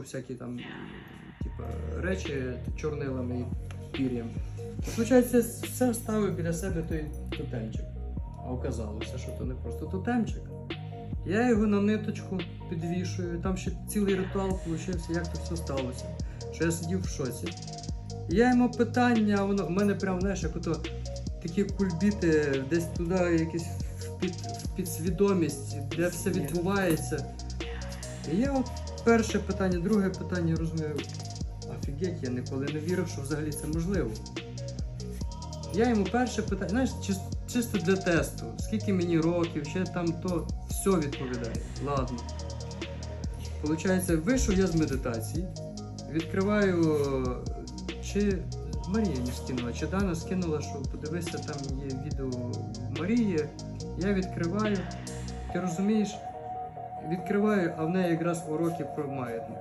всякі там типу, речі чорнилами і пір'ям. Получається, все ставив біля себе той тотемчик. А оказалося, що то не просто тотемчик. Я його на ниточку підвішую, там ще цілий ритуал получився, як то все сталося. Що я сидів в шоці. І Я йому питання, а воно в мене прям, знаєш, як ото такі кульбіти, десь туди якісь в, під, в підсвідомість, де все відбувається. І я от перше питання, друге питання розумію. Офігеть, я ніколи не вірив, що взагалі це можливо. Я йому перше питання, знаєш, чисто для тесту, скільки мені років, ще там то все відповідає. Ладно. Получається, вийшов я з медитації, відкриваю, чи Марія мені скинула, чи Дана скинула, що подивися, там є відео Марії. Я відкриваю, ти розумієш, відкриваю, а в неї якраз уроки про маятник.